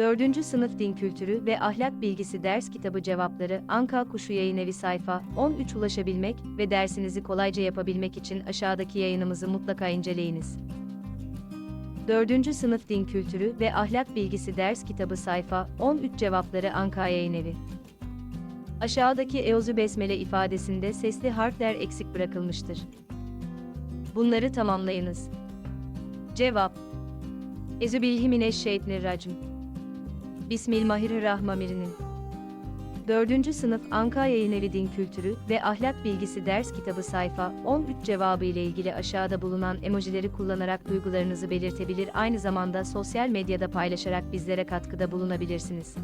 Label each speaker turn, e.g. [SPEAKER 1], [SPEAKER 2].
[SPEAKER 1] 4. Sınıf Din Kültürü ve Ahlak Bilgisi Ders Kitabı Cevapları Anka Kuşu Yayınevi sayfa 13 ulaşabilmek ve dersinizi kolayca yapabilmek için aşağıdaki yayınımızı mutlaka inceleyiniz. 4. Sınıf Din Kültürü ve Ahlak Bilgisi Ders Kitabı sayfa 13 Cevapları Anka Yayınevi Aşağıdaki Eozu Besmele ifadesinde sesli harfler eksik bırakılmıştır. Bunları tamamlayınız. Cevap Ezübillahimineşşeytanirracim Bismillahirrahmanirrahim 4. Sınıf Anka Yayınevi Din Kültürü ve Ahlak Bilgisi Ders Kitabı sayfa 13 cevabı ile ilgili aşağıda bulunan emojileri kullanarak duygularınızı belirtebilir aynı zamanda sosyal medyada paylaşarak bizlere katkıda bulunabilirsiniz.